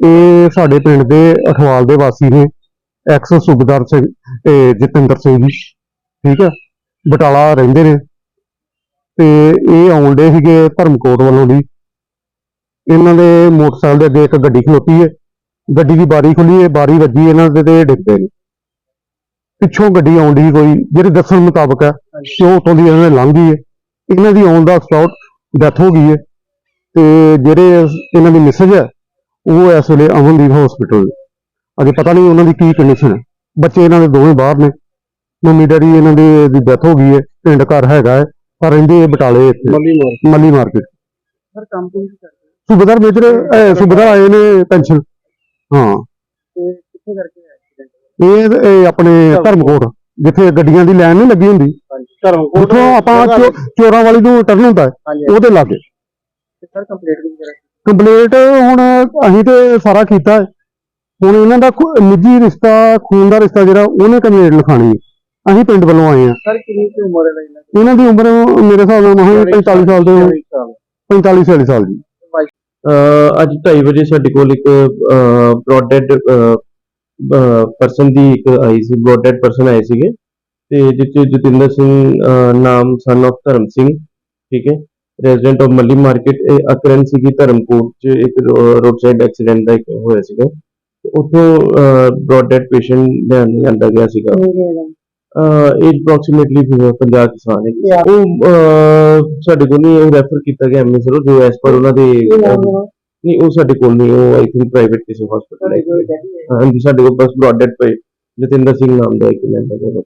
ਇਹ ਸਾਡੇ ਪਿੰਡ ਦੇ ਅਠਵਾਲ ਦੇ ਵਾਸੀ ਨੇ ਐਕਸ ਸੁਬਦਰ ਸਿੰਘ ਇਹ ਜਤਿੰਦਰ ਸਿੰਘ ਜੀ, ਠੀਕ ਹੈ ਬਟਾਲਾ ਰਹਿੰਦੇ ਨੇ। ਤੇ ਇਹ ਆਉਂਦੇ ਸੀਗੇ ਧਰਮਕੋਟ ਵੱਲੋਂ ਦੀ ਇਹਨਾਂ ਦੇ ਮੋਟਰਸਾਈਕਲ ਦੇ ਅੱਗੇ ਇੱਕ ਗੱਡੀ ਖਲੋਤੀ ਹੈ। ਗੱਡੀ ਦੀ ਬਾਰੀ ਖੁੱਲੀ ਹੈ, ਬਾਰੀ ਵੱਜੀ ਇਹਨਾਂ ਦੇ ਤੇ ਡਿੱਗਦੇ ਨੇ। ਪਿੱਛੋਂ ਗੱਡੀ ਆਉਂਦੀ ਕੋਈ, ਜਿਹੜੇ ਦੱਸਣ ਮੁਤਾਬਕ ਹੈ ਕਿ ਉਹ ਉਤੋਂ ਦੀ ਇਹਨਾਂ ਨੇ ਲੰਘ ਗਈ ਹੈ। ਇਹਨਾਂ ਦੀ ਆਉਣ ਦਾ ਸਪੌਟ ਡੈਥ ਹੋ ਗਈ ਹੈ। ਤੇ ਜਿਹੜੇ ਇਹਨਾਂ ਦੀ ਮਿਸਜ ਹੈ ਉਹ ਇਸ ਵੇਲੇ ਅਮਨਦੀਪ ਹਸਪੀਟਲ ਅਜੇ ਪਤਾ ਨਹੀਂ ਉਹਨਾਂ ਦੀ ਕੀ ਕੰਡੀਸ਼ਨ ਹੈ। ਬੱਚੇ ਇਹਨਾਂ ਦੇ ਦੋਵੇਂ ਬਾਹਰ ਨੇ। ਮੰਮੀ ਡੈਡੀ ਇਹਨਾਂ ਦੇ ਦੀ ਡੈਥ ਹੋ ਗਈ ਹੈ। ਪਿੰਡ ਘਰ ਹੈਗਾ ਹੈ। ਪਰ ਰਹਿੰਦੇ ਬਟਾਲੇ ਇੱਥੇ। ਮੱਲੀ ਮਾਰ ਮੱਲੀ ਮਾਰਕੀਟ। ਸਰ ਕੰਮ ਕੋਈ ਨਹੀਂ ਕਰਦੇ ਸੁਬੇਦਾਰ ਮੇਜਰ ਸੁਬੇਦਾਰ ਆਏ ਨੇ ਪੈਨਸ਼ਨ। ਹਾਂ। ਤੇ ਕਿੱਥੇ ਕਰਕੇ ਐਕਸੀਡੈਂਟ ਇਹ ਇਹ ਆਪਣੇ ਧਰਮਕੋਟ। ਜਿੱਥੇ ਗੱਡੀਆਂ ਦੀ ਲਾਈਨ ਨਹੀਂ ਲੱਗੀ ਹੁੰਦੀ। ਹਾਂਜੀ। ਧਰਮ ਉੱਥੋਂ ਆਪਾਂ ਚੋ- ਚੋਰਾਂ ਵਾਲੀ ਨੂੰ ਟਰਨ ਹੁੰਦਾ ਹੈ, ਉਹਦੇ ਲਾਗੇ। ਸਰ ਕੰਪਲੀਟ ਵੀ ਕੰਪਲੀਟ ਹੁਣ ਅਸੀਂ ਤੇ ਸਾਰਾ ਕੀਤਾ ਹੈ। ਹੁਣ ਇਹਨਾਂ ਦਾ ਨਿੱਜੀ ਰਿਸ਼ਤਾ ਖੂਨ ਦਾ ਰਿਸ਼ਤਾ ਜਿਹੜਾ ਉਹਨੇ ਕੰਪਲੀਟ ਲਿਖਾਣੀ ਹੈ। ਅਸੀਂ ਪਿੰਡ ਵੱਲੋਂ ਆਏ ਆ ਸਰ ਕਿੰਨੀ ਕੁ ਉਮਰ ਹੈ ਇਹਨਾਂ ਦੀ? ਇਹਨਾਂ ਦੀ ਉਮਰ ਮੇਰੇ ਹਿਸਾਬ ਨਾਲ ਮਹਾਂ 45 ਸਾਲ ਦੇ 40 ਸਾਲ। 45 46 ਸਾਲ ਦੀ ਅਹ ਅੱਜ 2:30 ਵਜੇ ਸਾਡੇ ਕੋਲ ਇੱਕ ਬ੍ਰੌਡਡ ਪਰਸਨ ਦੀ ਇੱਕ ਆਈ ਸੀ ਬ੍ਰੌਡਡ ਪਰਸਨ ਆਏ ਸੀਗੇ। ਤੇ 'ਚ ਜਤਿੰਦਰ ਸਿੰਘ ਅਹ, ਨਾਮ ਸਨ of ਧਰਮ ਸਿੰਘ ਠੀਕ ਹੈ। ਰੈਜ਼ੀਡੈਂਟ ਆਫ ਮੱਲੀ ਮਾਰਕੀਟ ਇਹ ਅਕਰਨ ਸੀਗੀ ਧਰਮਕੋਟ 'ਚ ਇੱਕ ਰੋਡ ਸਾਈਡ ਐਕਸੀਡੈਂਟ ਦਾ ਇੱਕ ਹੋਇਆ ਸੀਗਾ। ਉੱਥੋਂ ਬ੍ਰੌਡਡ ਪੇਸ਼ੈਂਟ ਲਿਆਂਦਾ ਲਿਆਂਦਾ ਗਿਆ ਸੀਗਾ। ਏਜ ਅਪਰੋਕਸੀਮੇਟਲੀ 50 ਕੁ ਸਾਲ ਹੈ ਉਹ ਸਾਡੇ ਕੋਲ ਨਹੀਂ ਉਹ ਰੈਫਰ ਕੀਤਾ ਗਿਆ ਐਮਐਸਆਰ ਜੋ ਐਸ ਪਰ ਉਹਨਾਂ ਦੇ ਨਹੀਂ ਉਹ ਸਾਡੇ ਕੋਲ ਨਹੀਂ ਉਹ ਆਈ ਥਿੰਕ ਪ੍ਰਾਈਵੇਟ ਕਿਸੇ ਹਸਪੀਟਲ ਹੈ। ਹਾਂਜੀ ਸਾਡੇ ਕੋਲ ਬਸ ਬ੍ਰੌਡਡ ਪਏ ਜਤਿੰਦਰ ਸਿੰਘ ਨਾਮ ਦਾ ਇੱਕ ਲੈਂਦਾ ਗਿਆ।